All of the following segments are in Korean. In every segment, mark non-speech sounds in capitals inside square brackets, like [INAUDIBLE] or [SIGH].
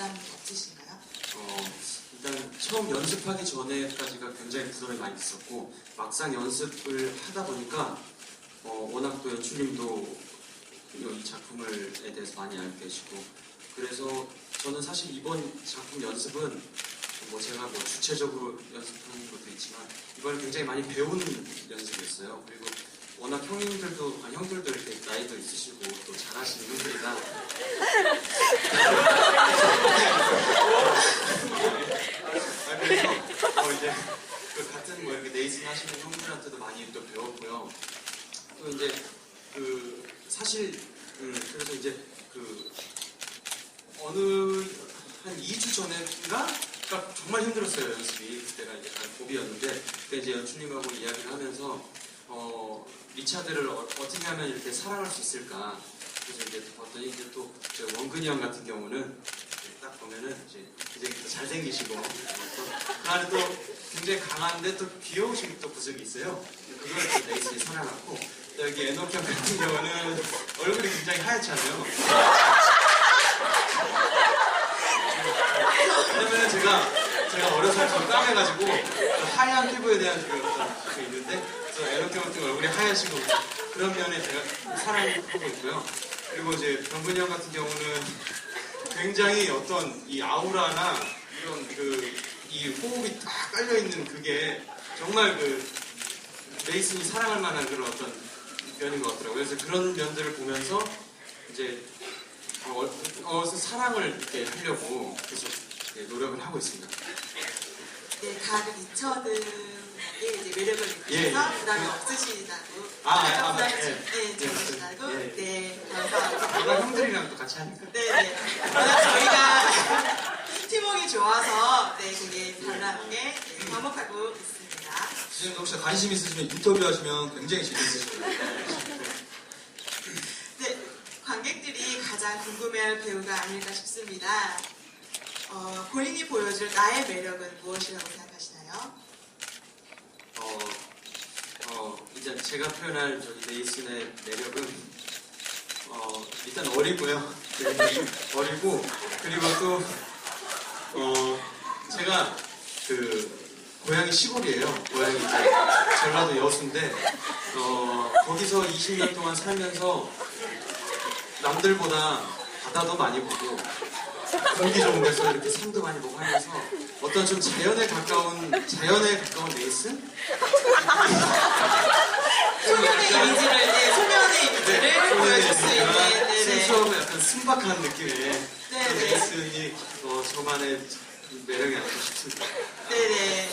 부담이 없으신가요? 어, 일단 처음 연습하기 전에까지가 굉장히 부담이 많이 있었고 막상 연습을 하다 보니까 어, 워낙 또 연출님도 이 작품을 에 대해서 많이 알고 계시고 그래서 저는 사실 이번 작품 연습은 뭐 제가 뭐 주체적으로 연습하는 것도 있지만 이번 굉장히 많이 배우는 연습이었어요. 그리고 워낙 형님들도 아니 형들도 이렇게 나이도 있으시고 또 잘하시는 분들이라 [LAUGHS] 아, 그래서 어, 이제 그 같은 뭐 이렇게 네이슨 하시는 형들한테도 많이 또 배웠고요. 또 이제 그 사실 음, 그래서 이제 그 어느 한 2주 전에인가? 그러니까 정말 힘들었어요 연습이. 그때가 이제 한 고비였는데 그때 이제 연출님하고 이야기를 하면서 어 리차드를 어, 떻게 하면 이렇게 사랑할 수 있을까? 그래서 이제 봤더니 이제 또저 원근이 형 같은 경우는 딱 보면은 이제 굉장히 또 잘생기시고. 어, 또그 안에 또 굉장히 강한데 또 귀여우신 또 구석이 있어요 그걸 또 사랑하고 또 여기 에노키 형 같은 경우는 얼굴이 굉장히 하얗잖아요 왜냐면 제가 제가 어려서 좀 까매가지고 그 하얀 피부에 대한 그 어떤 그 있는데 그래서 에노키 형 같은 얼굴이 하얗시고 그런 면에 제가 사랑하고 있고요. 그리고 이제 병근이 형 같은 경우는 굉장히 어떤 이 아우라나 이런 그 이 호흡이 딱 깔려 있는 그게 정말 그 레이슨이 사랑할 만한 그런 어떤 면인 것 같더라고요. 그래서 그런 면들을 보면서 이제 어, 어, 사랑을 이렇게 하려고 계속 네, 노력을 하고 있습니다. 네, 다들 리처드의 이제 매력을 예, 예. 느끼셔서 부담이 없으시다고. 아, 아, 아, 예. 네, 예, 좋으시다고. 예. 네, 감사합니다. 형들이랑 또 같이 하니까. 네, 네. 저희가 좋아서 네, 되게 단란하게 네, 화목하고 있습니다. 지금 혹시 관심 있으시면 인터뷰 하시면 굉장히 재밌으실 거예요. 네, 관객들이 가장 궁금해할 배우가 아닐까 싶습니다. 어, 본인이 보여줄 나의 매력은 무엇이라고 생각하시나요? 어, 어, 일단 제가 표현할 저기 네이슨의 매력은 어, 일단 어리고요. 어리고 그리고 또 어, 제가 그 고향이 시골이에요. 고향이 이제 전라도 여수인데 어, 거기서 20년 동안 살면서 남들보다 바다도 많이 보고 공기 좋은 데서 이렇게 산도 많이 보고 하면서 어떤 좀 자연에 가까운 자연에 가까운 네이슨? 소년의 이미지를, 네, 소년의 이미지를 보여줄 수 있는, 네, 네. 순수하고 약간 순박한 느낌의 네, 그 네. 네이슨이 어, 저만의 매력이 아닐까 싶습니다. 네네.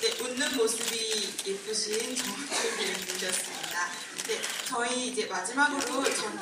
네, 웃는 모습이 예쁘신 정학준 배우님이셨습니다. 네, 저희 이제 마지막으로 전